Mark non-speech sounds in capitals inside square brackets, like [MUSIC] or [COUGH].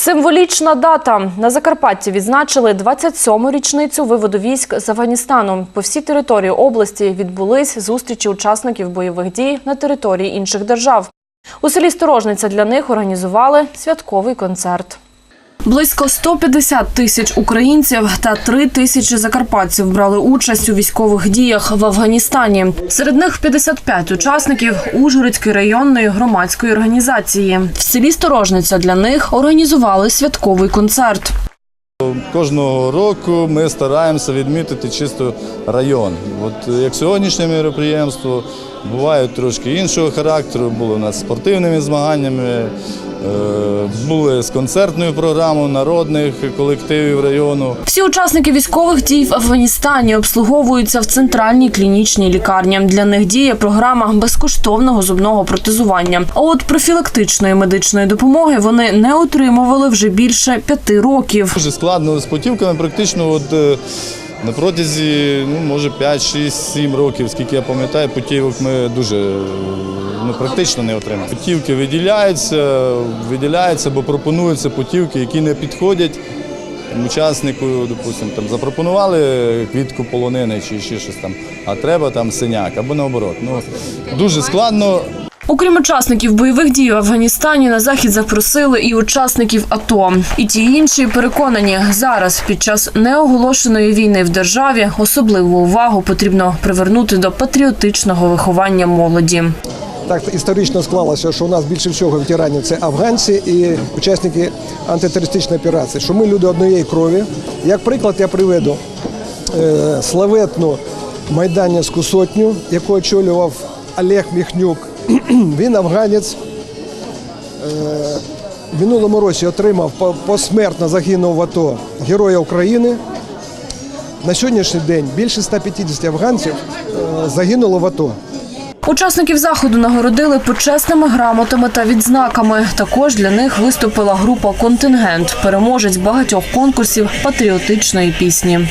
Символічна дата на Закарпатті відзначили 27-му річницю виводу військ з Афганістану. По всій території області відбулись зустрічі учасників бойових дій на території інших держав. У селі Сторожниця для них організували святковий концерт. Близько 150 тисяч українців та 3 тисячі закарпатців брали участь у військових діях в Афганістані. Серед них 55 учасників Ужгородської районної громадської організації. В селі Сторожниця для них організували святковий концерт. Кожного року ми стараємося відмітити чисто район. От як сьогоднішнє мероприємство буває трошки іншого характеру. Були у нас спортивними змаганнями, були з концертною програмою народних колективів району. Всі учасники військових дій в Афганістані обслуговуються в центральній клінічній лікарні. Для них діє програма безкоштовного зубного протезування. А от профілактичної медичної допомоги вони не отримували вже більше п'яти років. Дуже складно з путівками, практично от, е, на протязі, ну, може, 5, 6, 7 років, скільки я пам'ятаю, путівок ми дуже е, ну, практично не отримали. Путівки виділяються, виділяються, бо пропонуються путівки, які не підходять учаснику, допустимо, там запропонували квітку полонини чи ще щось там, а треба там синяк або наоборот. Ну, дуже складно. Окрім учасників бойових дій в Афганістані, на захід запросили і учасників АТО. І ті інші переконані, зараз під час неоголошеної війни в державі особливу увагу потрібно привернути до патріотичного виховання молоді. Так історично склалося, що у нас більше всього ветеранів це афганці і учасники антитерористичної операції, що ми люди однієї крові. Як приклад, я приведу е, славетну майданівську сотню, яку очолював Олег Міхнюк. [CLEARS THROAT] Він афганець. Е, в минулому році отримав посмертно загинув в АТО Героя України. На сьогоднішній день більше 150 афганців е, загинуло в АТО. Учасників заходу нагородили почесними грамотами та відзнаками. Також для них виступила група Контингент, переможець багатьох конкурсів патріотичної пісні.